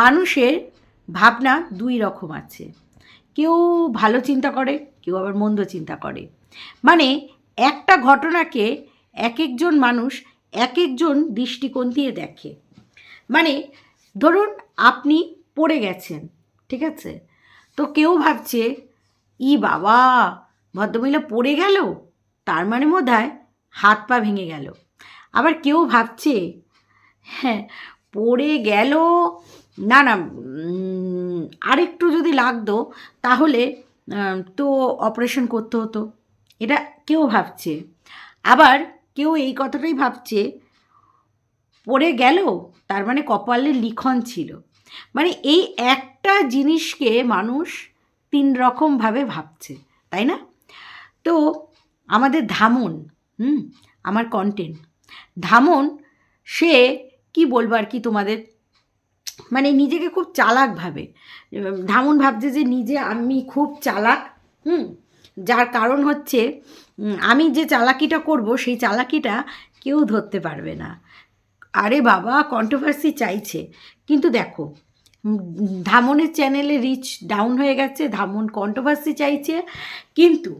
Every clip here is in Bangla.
মানুষের ভাবনা দুই রকম আছে। কেউ ভালো চিন্তা করে, কেউ আবার মন্দ চিন্তা করে। মানে একটা ঘটনাকে এক একজন মানুষ এক একজন দৃষ্টিকোণ দিয়ে দেখে। মানে ধরুন আপনি পড়ে গেছেন, ঠিক আছে? তো কেউ ভাবছে, ই বাবা, ভদ্রমহিলা পড়ে গেল? তার মানে বোধ হাত পা ভেঙে গেল। আবার কেউ ভাবছে হ্যাঁ পড়ে গেল। না না আরেকটু যদি লাগতো, তাহলে তো অপারেশন করতে হতো। এটা কেউ ভাবছে। আবার কেউ এই কথাটাই ভাবছে, পড়ে গেল, তার মানে কপালে লিখন ছিল। মানে এই একটা জিনিসকে মানুষ তিন রকমভাবে ভাবছে, তাই না? তো আমাদের ধামন, হুম, আমার কন্টেন্ট ধামন, সে বলব আর কি তোমাদের? মানে নিজেকে খুব চালাক ভাবে। ধামন ভাবছে যে নিজে আমি খুব চালাক, হুম? যার কারণ হচ্ছে আমি যে চালাকিটা করব, সেই চালাকিটা কেউ ধরতে পারবে না। আরে বাবা কন্ট্রোভার্সি চাইছে। কিন্তু দেখো ধামনের চ্যানেলে রিচ ডাউন হয়ে গেছে, ধামন কন্ট্রোভার্সি চাইছে। কিন্তু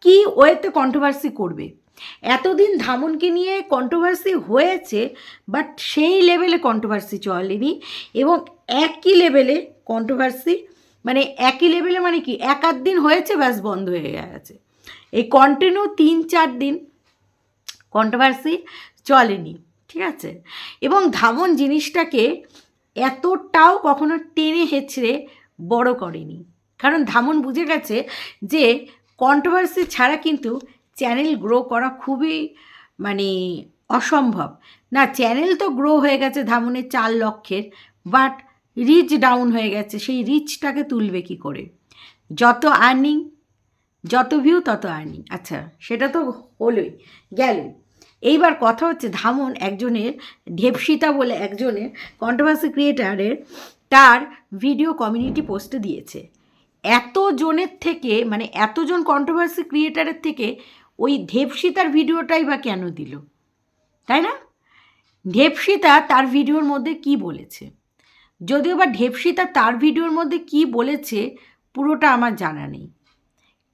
কি ওয়েতে কন্ট্রোভার্সি করবে? এতদিন ধামনকে নিয়ে কন্ট্রোভার্সি হয়েছে বাট সেই লেভেলে কন্ট্রোভার্সি চলেনি এবং একই লেভেলে কন্ট্রোভার্সি মানে একই লেভেলে মানে কি, এক আধ দিন হয়েছে ব্যাস বন্ধ হয়ে গেছে। এই কন্টিনিউ তিন চার দিন কন্ট্রোভার্সি চলেনি, ঠিক আছে? এবং ধামন জিনিসটাকে এতটাও কখনো টেনে হেঁচড়ে বড় করেনি। কারণ ধামন বুঝে গেছে যে কন্ট্রোভার্সি ছাড়া কিন্তু চ্যানেল গ্রো করা খুবই মানে অসম্ভব। না, চ্যানেল তো গ্রো হয়ে গেছে ধামনের চার লক্ষের, বাট রিচ ডাউন হয়ে গেছে, সেই রিচটাকে তুলবে কি করে? যত আর্নিং, যত ভিউ, তত আর্নিং। আচ্ছা সেটা তো হলোই গেল এইবার কথা হচ্ছে ধামন একজনের, ঢেপসিতা বলে একজনের কন্ট্রোভার্সি ক্রিয়েটারের তার ভিডিও কমিউনিটি পোস্টে দিয়েছে। এতজনের থেকে মানে এতজন কন্ট্রোভার্সি ক্রিয়েটারের থেকে ওই ঢেপসিতার ভিডিওটাই বা কেন দিল? তাই না? ঢেপসিতা তার ভিডিওর মধ্যে কি বলেছে? যদিও বা ঢেপসিতা তার ভিডিওর মধ্যে কি বলেছে, পুরোটা আমার জানা নেই।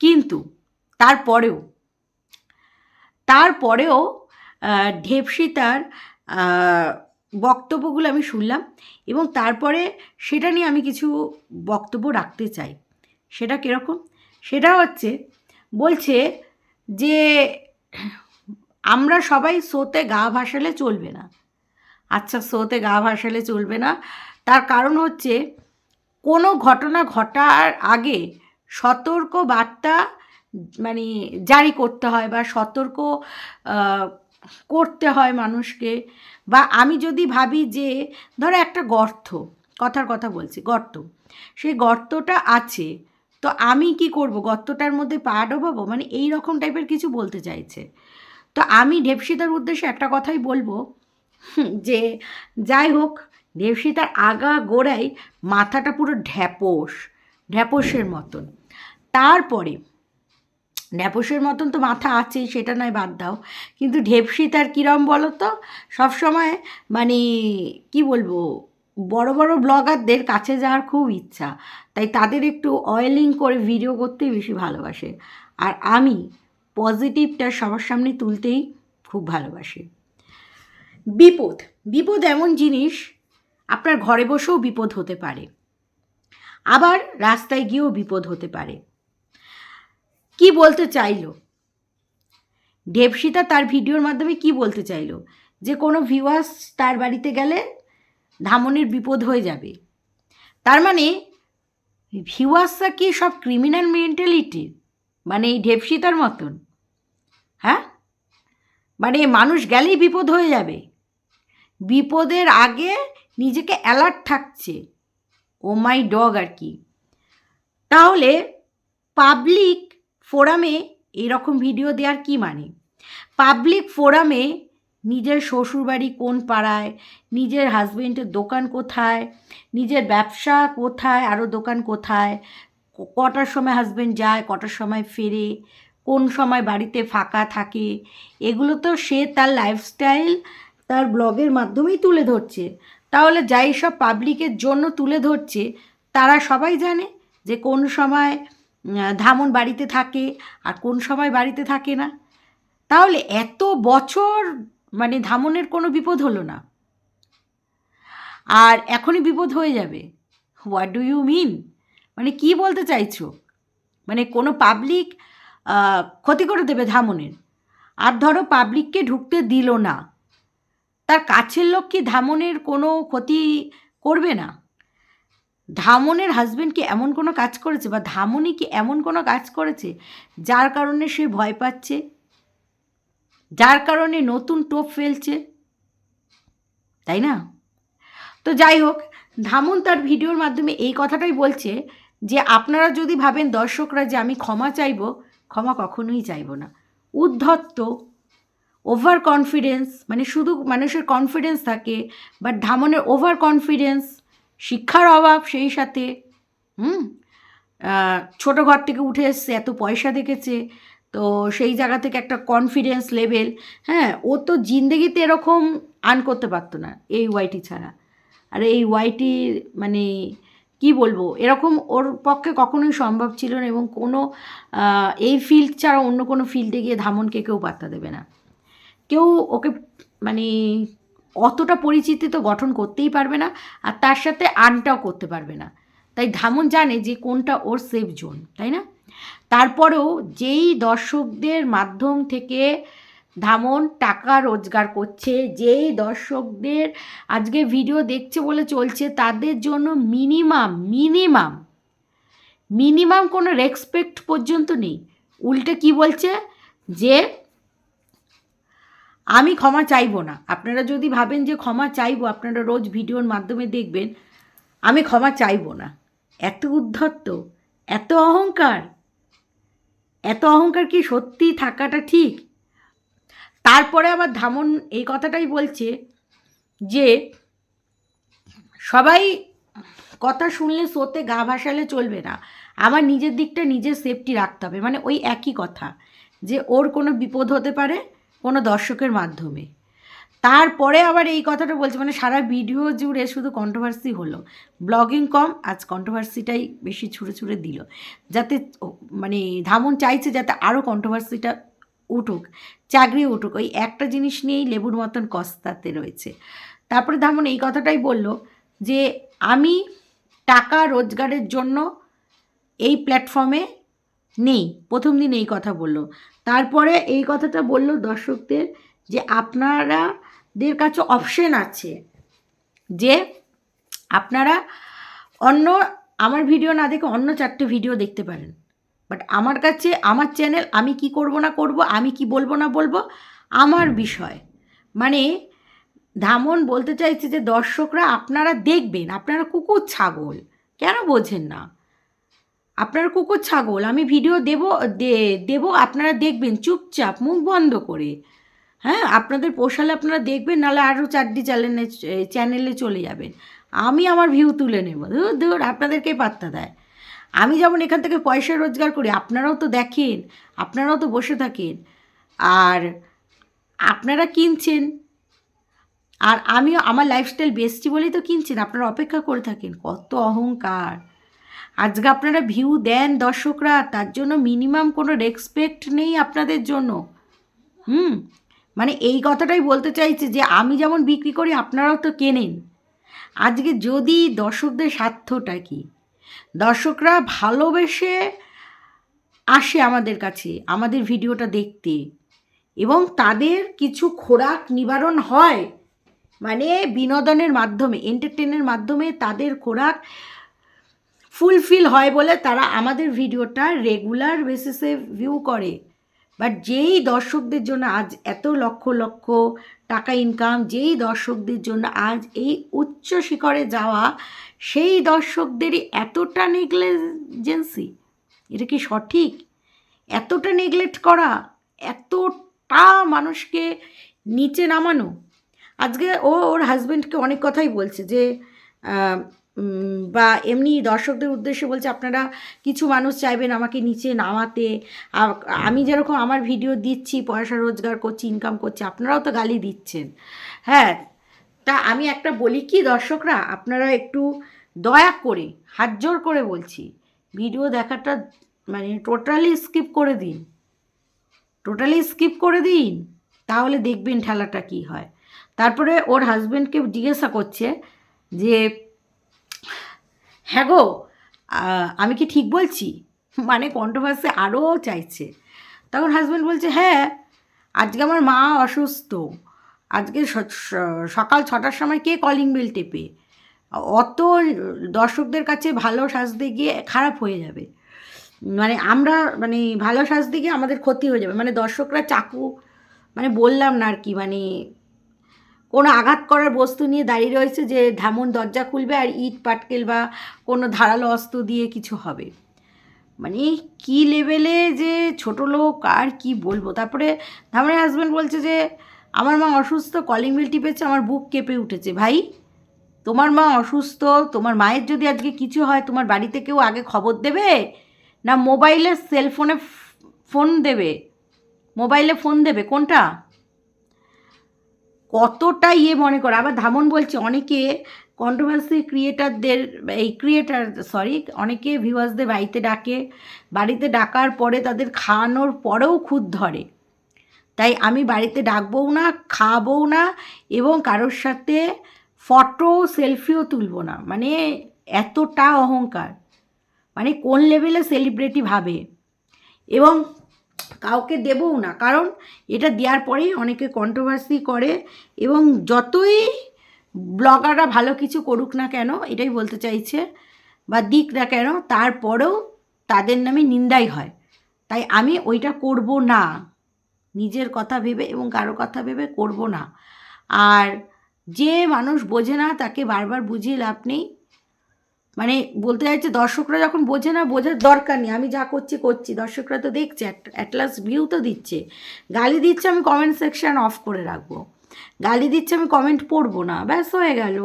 কিন্তু তারপরেও তারপরেও ঢেপসিতার বক্তব্যগুলো আমি শুনলাম এবং তারপরে সেটা নিয়ে আমি কিছু বক্তব্য রাখতে চাই। সেটা কীরকম? সেটা হচ্ছে, বলছে যে আমরা সবাই শোতে গা ভাসালে চলবে না। আচ্ছা শোতে গা ভাসালে চলবে না। তার কারণ হচ্ছে কোনো ঘটনা ঘটার আগে সতর্ক বার্তা মানে জারি করতে হয় বা সতর্ক করতে হয় মানুষকে। বা আমি যদি ভাবি যে, ধরো একটা গর্ত, কথার কথা বলছি, গর্ত। সেই গর্তটা আছে। তো আমি কি করব? গর্তটার মধ্যে পা ডোবাবো? মানে এই রকম টাইপের কিছু বলতে চাইছে। তো আমি ঢেপসিতার উদ্দেশ্যে একটা কথাই বলব যে যাই হোক, দেবসিতার আগা গোড়ায় মাথাটা পুরো ঢ্যাপোস, ঢ্যাপসের মতন। তারপরে, ঢ্যাপসের মতন তো মাথা আছেই, সেটা নয়, বাদ দাও। কিন্তু ঢেপসিতার কীরম বলো তো সবসময় মানে কি বলব? বড় বড় ব্লগারদের কাছে যাওয়ার খুব ইচ্ছা। তাই তাদের একটু অয়েলিং করে ভিডিও করতেই বেশি ভালোবাসে। আর আমি পজিটিভটা সবার সামনে তুলতেই খুব ভালোবাসি। বিপদ। বিপদ এমন জিনিস, আপনার ঘরে বসেও বিপদ হতে পারে। আবার রাস্তায় গিয়েও বিপদ হতে পারে। কি বলতে চাইলো? দেবসিতা তার ভিডিওর মাধ্যমে কি বলতে চাইলো? যে কোনো ভিউয়ার্স তার বাড়িতে গেলে ধামনের বিপদ হয়ে যাবে। তার মানে ভিউয়ার্সরা কি সব ক্রিমিনাল মেন্টালিটি মানে এই ঢেপসিতার মতন? হ্যাঁ? মানে মানুষ গেলেই বিপদ হয়ে যাবে। বিপদের আগে নিজেকে অ্যালার্ট থাকছে। ও মাই ডগ আর কি। তাহলে পাবলিক ফোরামে এরকম ভিডিও দেওয়ার কি মানে? পাবলিক ফোরামে নিজের শ্বশুরবাড়ি কোন পাড়ায়, নিজের হাজবেন্ডের দোকান কোথায়, নিজের ব্যবসা কোথায়, আরও দোকান কোথায় কটার সময় হাজবেন্ড যায়, কটার সময় ফেরে, কোন সময় বাড়িতে ফাঁকা থাকে, এগুলো তো সে তার লাইফস্টাইল তার ব্লগের মাধ্যমেই তুলে ধরছে। তাহলে যাই সব পাবলিকের জন্য তুলে ধরছে, তারা সবাই জানে যে কোন সময় ধামন বাড়িতে থাকে আর কোন সময় বাড়িতে থাকে না। তাহলে এত বছর মানে ধামনের কোনো বিপদ হলো না। আর এখনই বিপদ হয়ে যাবে। হোয়াট ডু ইউ মিন মানে কি বলতে চাইছো? মানে কোনো পাবলিক ক্ষতি করে দেবে ধামনের। আর ধরো পাবলিককে ঢুকতে দিল না। তার কাছের লোক কি ধামনের কোনো ক্ষতি করবে না? ধামনের হাজব্যান্ড কি এমন কোনো কাজ করেছে বা ধামনি কি এমন কোনো কাজ করেছে যার কারণে সে ভয় পাচ্ছে? যার কারণে নতুন টোপ ফেলছে। তাই না? তো যাই হোক, ধামন তার ভিডিওর মাধ্যমে এই কথাটাই বলছে যে, আপনারা যদি ভাবেন দর্শকরা যে আমি ক্ষমা চাইব, ক্ষমা কখনোই চাইব না। উদ্ধত্ত ওভার কনফিডেন্স মানে শুধু মানুষের কনফিডেন্স থাকে বাট ধামনের ওভার কনফিডেন্স শিক্ষার অভাব সেই সাথে, হুম? ছোট ঘর থেকে উঠে এসছে, এত পয়সা দেখেছে তো সেই জায়গা থেকে একটা কনফিডেন্স লেভেল হ্যাঁ ও তো জিন্দেগিতে এরকম আর্ন করতে পারতো না, এই ওয়াইটি ছাড়া। আর এই ওয়াইটির মানে কি বলব, এরকম ওর পক্ষে কখনোই সম্ভব ছিল না এবং কোনো এই ফিল্ড ছাড়া অন্য কোনো ফিল্ডে গিয়ে ধামনকে কেউ পাত্তা দেবে না। কেউ ওকে মানে অতটা পরিচিতি তো গঠন করতেই পারবে না আর তার সাথে আর্নটাও করতে পারবে না। তাই ধামন জানে যে কোনটা ওর সেফ জোন তাই না? তারপরেও যেই দর্শকদের মাধ্যম থেকে ধামন টাকা রোজগার করছে, যেই দর্শকদের আজকে ভিডিও দেখছে বলে চলছে, তাদের জন্য মিনিমাম মিনিমাম মিনিমাম কোনো রেসপেক্ট পর্যন্ত নেই। উল্টে কি বলছে? যে আমি ক্ষমা চাইব না। আপনারা যদি ভাবেন যে ক্ষমা চাইব, আপনারা রোজ ভিডিওর মাধ্যমে দেখবেন, আমি ক্ষমা চাইব না। এত উদ্ধত্ত, এত অহংকার। এত অহংকার কি সত্যি থাকাটা ঠিক? তারপরে আবার ধামন এই কথাটাই বলছে যে, সবাই কথা শুনলে সোতে গা ভাসালে চলবে না। আমার নিজের দিকটা নিজের সেফটি রাখতে হবে। মানে ওই একই কথা, যে ওর কোনো বিপদ হতে পারে কোনো দর্শকের মাধ্যমে। তারপরে আবার এই কথাটা বলছে মানে সারা ভিডিও জুড়ে শুধু কন্ট্রোভার্সি হলো। ব্লগিং কম, আজ কন্ট্রোভার্সিটাই বেশি ছুঁড়ে ছুঁড়ে দিল। যাতে মানে ধামন চাইছে যাতে আরও কন্ট্রোভার্সিটা উঠুক, চাকরি উঠুক। ওই একটা জিনিস নিয়েই লেবুর মতন কস্তাতে রয়েছে। তারপরে ধামন এই কথাটাই বলল যে, আমি টাকা রোজগারের জন্য এই প্ল্যাটফর্মে নেই। প্রথম দিন এই কথা বলল। তারপরে এই কথাটা বলল দর্শকদের যে আপনারাদের কাছে অপশন আছে যে আপনারা অন্য, আমার ভিডিও না দেখে অন্য চারটে ভিডিও দেখতে পারেন। বাট আমার কাছে, আমার চ্যানেল আমি কি করব না করব, আমি কি বলব না বলব, আমার বিষয়। মানে ধামন বলতে চাইছে যে দর্শকরা আপনারা দেখবেন, আপনারা কুকুর ছাগল। কেন বোঝেন না? আপনার কুকুর ছাগল, আমি ভিডিও দেব দেব, আপনারা দেখবেন, চুপচাপ, মুখ বন্ধ করে। হ্যাঁ আপনাদের পোষালে আপনারা দেখবেন, নাহলে আরও চারটি চ্যানেলে চ্যানেলে চলে যাবেন। আমি আমার ভিউ তুলে নেব। ধুর ধুর, আপনাদেরকে পাত্তা দেয়। আমি যেমন এখান থেকে পয়সা রোজগার করি, আপনারাও তো দেখেন, আপনারাও তো বসে থাকেন। আর আপনারা কিনছেন। আর আমিও, আমার লাইফস্টাইল বেস্টি বলেই তো কিনছেন, আপনারা অপেক্ষা করে থাকেন, কত অহংকার। আজকে আপনারা ভিউ দেন দর্শকরা, তার জন্য মিনিমাম কোনো রেসপেক্ট নেই আপনাদের জন্য। হুম মানে এই কথাটাই বলতে চাইছে যে আমি যেমন বিক্রি করি, আপনারাও তো কেনেন। আজকে যদি দর্শকদের স্বার্থটা কি? দর্শকরা ভালোবেসে আসে আমাদের কাছে, আমাদের ভিডিওটা দেখতে এবং তাদের কিছু খোরাক নিবারণ হয় মানে বিনোদনের মাধ্যমে এন্টারটেনের মাধ্যমে তাদের খোরাক ফুলফিল হয় বলে তারা আমাদের ভিডিওটা রেগুলার বেসিসে ভিউ করে। বাট যেই দর্শকদের জন্য আজ এত লক্ষ লক্ষ টাকা ইনকাম যেই দর্শকদের জন্য আজ এই উচ্চ শিখরে যাওয়া, সেই দর্শকদেরই এতটা নেগলেজেন্সি? এটা কি সঠিক? এতটা নেগলেক্ট করা, এতটা মানুষকে নিচে নামানো? আজকে ও ওর হাজব্যান্ডকে অনেক কথাই বলছে যে বা এমনি দর্শকদের উদ্দেশ্যে বলছে, আপনারা কিছু মানুষ চাইবেন আমাকে নিচে নামাতে। আমি যেরকম আমার ভিডিও দিচ্ছি, পয়সা রোজগার করছি ইনকাম করছি, আপনারাও তো গালি দিচ্ছেন। হ্যাঁ তা আমি একটা বলি কি দর্শকরা, আপনারা একটু দয়া করে, হাত জোর করে বলছি, ভিডিও দেখাটা মানে টোটালি স্কিপ করে দিন। টোটালি স্কিপ করে দিন, তাহলে দেখবেন ঠেলাটা কি হয়। তারপরে ওর হাজব্যান্ডকে জিজ্ঞাসা করছে যে হ্যাঁ গো আমি কি ঠিক বলছি? মানে কণ্ঠভাষে আরও চাইছে। তখন হাজব্যান্ড বলছে হ্যাঁ আজকে আমার মা অসুস্থ। আজকে সকাল ছটার সময় কে কলিং বেল টেপে? অত দর্শকদের কাছে ভালো সাজতে গিয়ে খারাপ হয়ে যাবে। মানে আমরা মানে ভালো সাজতে গিয়ে আমাদের ক্ষতি হয়ে যাবে। মানে দর্শকরা চাকু মানে বললাম না আর কি মানে কোনো আঘাত করার বস্তু নিয়ে দাঁড়িয়ে রয়েছে যে ধামন দরজা খুলবে আর ইট, পাটকেল বা কোনো ধারালো অস্ত্র দিয়ে কিছু হবে। মানে কি লেভেলে যে ছোট লোক আর কি বলব? তারপরে ধামনের হাজব্যান্ড বলছে যে, আমার মা অসুস্থ কলিং বেল টিপেছে, আমার বুক কেঁপে উঠেছে। ভাই, তোমার মা অসুস্থ, তোমার মায়ের যদি আজকে কিছু হয়, তোমার বাড়িতে কেউ আগে খবর দেবে? না মোবাইলে সেলফোনে ফোন দেবে? মোবাইলে ফোন দেবে? কোনটা? কতটা ইয়ে মনে করে। আবার ধামন বলছে, অনেকে কন্ট্রোভার্সি ক্রিয়েটারদের এই ক্রিয়েটার সরি অনেকে ভিউয়ার্সদের বাড়িতে ডাকে। বাড়িতে ডাকার পরে তাদের খাওয়ানোর পরেও খুদ ধরে। তাই আমি বাড়িতে ডাকবও না খাওয়াবও না এবং কারোর সাথে ফটো সেলফিও তুলব না। মানে এতটা অহংকার। মানে কোন লেভেলে সেলিব্রিটি ভাবে? এবং কাউকে দেবও না। কারণ এটা দেওয়ার পরেই অনেকে কন্ট্রোভার্সি করে এবং যতই ব্লগাররা ভালো কিছু করুক না কেন, এটাই বলতে চাইছে বা দিক না কেন, তারপরেও তাদের নামে নিন্দাই হয়। তাই আমি ওইটা করব না। নিজের কথা ভেবে এবং কারও কথা ভেবে করব না। আর যে মানুষ বোঝে না, তাকে বারবার বুঝিয়ে লাভ নেই। মানে বলতে চাইছে দর্শকরা যখন বোঝে না, বোঝার দরকার নেই। আমি যা করছি করছি। দর্শকরা তো দেখছে অ্যাটলাস ভিউ তো দিচ্ছে। গালি দিচ্ছে আমি কমেন্ট সেকশন অফ করে রাখব। গালি দিচ্ছে আমি কমেন্ট পড়ব না। ব্যাস, হয়ে গেল।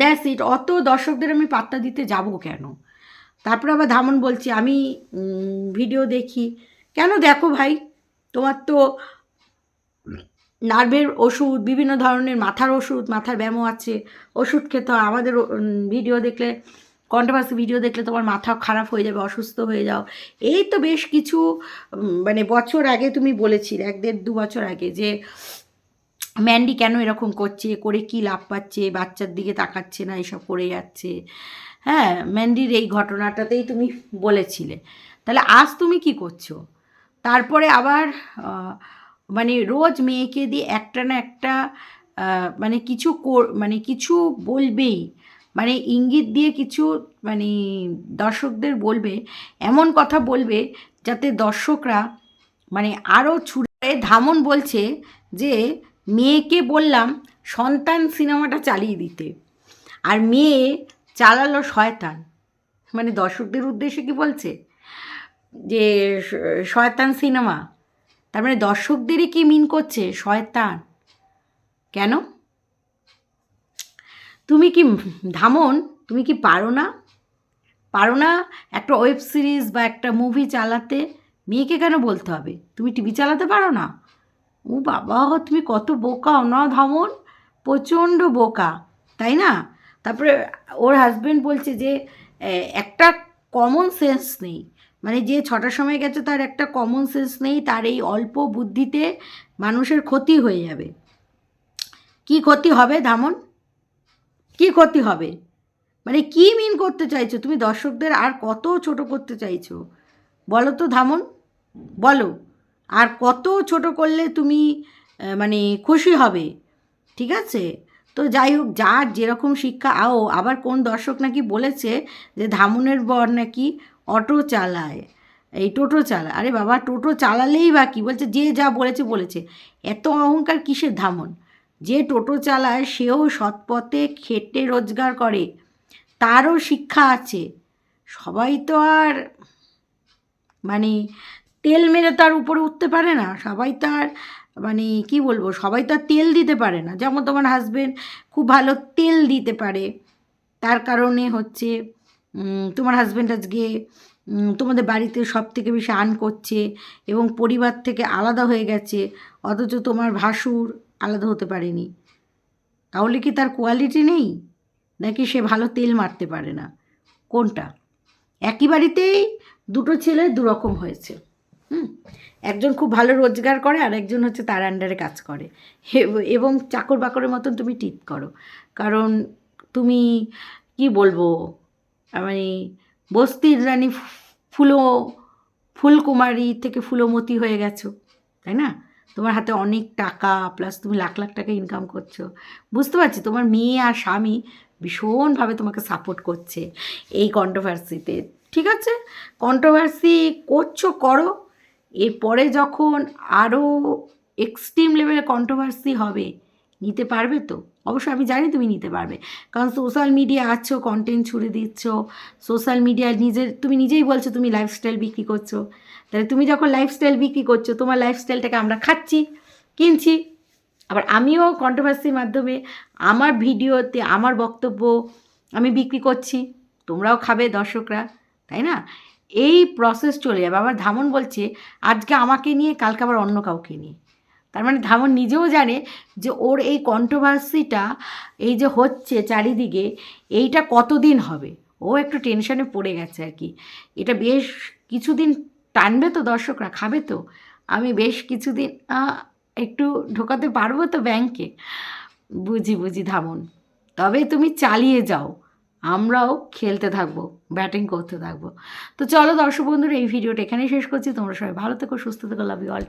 দ্যাটস ইট অত দর্শকদের আমি পাত্তা দিতে যাব কেন? তারপরে আবার ধামন বলছি, আমি ভিডিও দেখি। কেন দেখো ভাই? তোমার তো নার্ভের ওষুধ, বিভিন্ন ধরনের মাথার ওষুধ, মাথার ব্যায়ামও আছে। ওষুধ খেতে হয়। আমাদের ভিডিও দেখলে কন্ট্রোভার্সি ভিডিও দেখলে তোমার মাথা খারাপ হয়ে যাবে, অসুস্থ হয়ে যাও। এই তো বেশ কিছু মানে বছর আগে তুমি বলেছিলে, এক দেড় দু বছর আগে যে ম্যান্ডি কেন এরকম করছে, করে কি লাভ পাচ্ছে, বাচ্চার দিকে তাকাচ্ছে না, এসব করে যাচ্ছে। হ্যাঁ ম্যান্ডির এই ঘটনাটাতেই তুমি বলেছিলে। তাহলে আজ তুমি কি করছ? তারপরে আবার মানে রোজ মেয়েকে দিয়ে একটা না একটা মানে কিছু মানে কিছু বলবেই। মানে ইঙ্গিত দিয়ে কিছু মানে দর্শকদের বলবে, এমন কথা বলবে যাতে দর্শকরা মানে আরও ছুড়ে ধামন বলছে যে, মেয়েকে বললাম সন্তান সিনেমাটা চালিয়ে দিতে। আর মেয়ে চালালো শয়তান। মানে দর্শকদের উদ্দেশ্যে কি বলছে? যে শয়তান সিনেমা। তার মানে দর্শকদেরই কি মিন করছে? শয়তান। কেন? তুমি কি ধামন? তুমি কি পারো না? পারো না একটা ওয়েব সিরিজ বা একটা মুভি চালাতে? মেয়েকে কেন বলতে হবে? তুমি টিভি চালাতে পারো না? ও বাবা, তুমি কত বোকাও না ধামন? প্রচণ্ড বোকা, তাই না? তারপরে ওর হাজবেন্ড বলছে যে একটা কমন সেন্স নেই। মানে যে ছটার সময় গেছে তার একটা কমন সেন্স নেই, তার এই অল্প বুদ্ধিতে মানুষের ক্ষতি হয়ে যাবে। কি ক্ষতি হবে ধামন? কি ক্ষতি হবে? মানে কি মিন করতে চাইছো? তুমি দর্শকদের আর কত ছোট করতে চাইছো? বলো তো ধামন, বলো। আর কত ছোট করলে তুমি মানে খুশি হবে? ঠিক আছে? তো যাই হোক, যার যেরকম শিক্ষা, আও, আবার কোন দর্শক নাকি বলেছে যে ধামনের বর নাকি অটো চালায়। এই টোটো চালায়। আরে বাবা, টোটো চালালেই বা কি? বলছে, যে যা বলেছে বলেছে। এত অহংকার কিসের ধামন? যে টোটো চালায়, সেও সৎপথে খেটে রোজগার করে। তারও শিক্ষা আছে। সবাই তো আর মানে তেল মেরে তার উপরে উঠতে পারে না। সবাই তো আর মানে কি বলব? সবাই তো আর তেল দিতে পারে না। যেমন তোমার হাজবেন্ড খুব ভালো তেল দিতে পারে। তার কারণে হচ্ছে তোমার হাজব্যান্ড আজকে তোমাদের বাড়িতে সব থেকে বেশি আর্ন করছে এবং পরিবার থেকে আলাদা হয়ে গেছে, অথচ তোমার ভাসুর আলাদা হতে পারেনি। তাহলে কি তার কোয়ালিটি নেই? নাকি সে ভালো তেল মারতে পারে না? কোনটা? একই বাড়িতেই দুটো ছেলে দুরকম হয়েছে। হুম? একজন খুব ভালো রোজগার করে, আর একজন হচ্ছে তার আন্ডারে কাজ করে। এবং চাকর বাকরের মতন তুমি টিপ করো। কারণ তুমি, কি বলব? মানে বস্তির রানী ফুলো, ফুলকুমারী থেকে ফুলমতি হয়ে গেছো, তাই না? তোমার হাতে অনেক টাকা প্লাস তুমি লাখ লাখ টাকা ইনকাম করছ। বুঝতে পারছি, তোমার মেয়ে আর স্বামী ভীষণভাবে তোমাকে সাপোর্ট করছে এই কন্ট্রোভার্সিতে ঠিক আছে? কন্ট্রোভার্সি করছ, করো। এরপরে যখন আরও এক্সট্রিম লেভেলে কন্ট্রোভার্সি হবে, নিতে পারবে তো? অবশ্যই আমি জানি তুমি নিতে পারবে। কারণ সোশ্যাল মিডিয়া আছো কন্টেন্ট ছুড়ে দিচ্ছ সোশ্যাল মিডিয়ায় নিজের, তুমি নিজেই বলছো তুমি লাইফস্টাইল বিক্রি করছ। তাহলে তুমি যখন লাইফস্টাইল বিক্রি করছ, তোমার লাইফস্টাইলটাকে আমরা খাচ্ছি, কিনছি। আবার আমিও কন্ট্রোভার্সির মাধ্যমে আমার ভিডিওতে, আমার বক্তব্য আমি বিক্রি করছি, তোমরাও খাবে দর্শকরা, তাই না? এই প্রসেস চলে যাবে। আবার ধামন বলছে, আজকে আমাকে নিয়ে, কালকে আবার অন্য কাউকে নিয়ে। তার মানে ধামন নিজেও জানে যে ওর এই কন্ট্রোভার্সিটা এই যে হচ্ছে চারিদিকে, এইটা কতদিন হবে? ও একটু টেনশনে পড়ে গেছে আর কি। এটা বেশ কিছুদিন টানবে তো দর্শকরা, খাবে তো? আমি বেশ কিছুদিন একটু ঢোকাতে পারব তো ব্যাংকে বুঝি বুঝি ধামন। তবে তুমি চালিয়ে যাও। আমরাও খেলতে থাকব ব্যাটিং করতে থাকব। তো চলো দর্শক বন্ধুরা, এই ভিডিওটা এখানেই শেষ করছি। তোমরা সবাই ভালো থেকো, সুস্থ থেকো লাভ ইউ অল